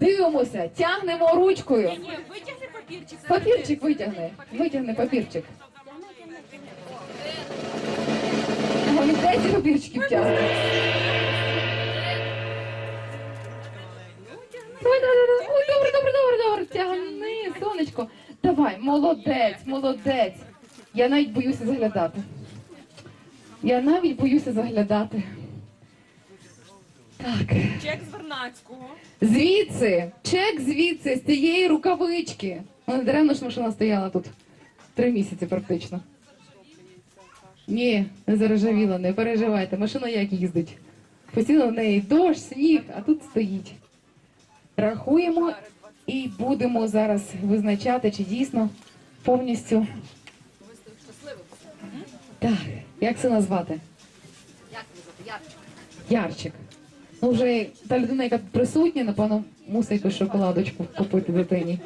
Дивимося, тягнемо ручкою. Витягни папірчик. Папірчик витягни. Витягни папірчик. 10 папірчиків тягне. Да, да. Ой, добре, добре, добре, добре. Тягни, сонечко. Давай, молодець, молодець. Я навіть боюся заглядати. Я навіть боюся заглядати. Так. Чек з Вернацького. Звідси, чек звідси, з цієї рукавички. Ну, не даремно ж машина стояла тут три місяці практично. Ні, не заржавіла, не переживайте. Машина як їздить. Постійно в неї дощ, сніг, а тут стоїть. Рахуємо і будемо зараз визначати, чи дійсно повністю. Так, як це назвати? Як назвати? Ярчик. Ну, вже та людина, яка присутня, напевно, мусить якусь шоколадочку купити дитині.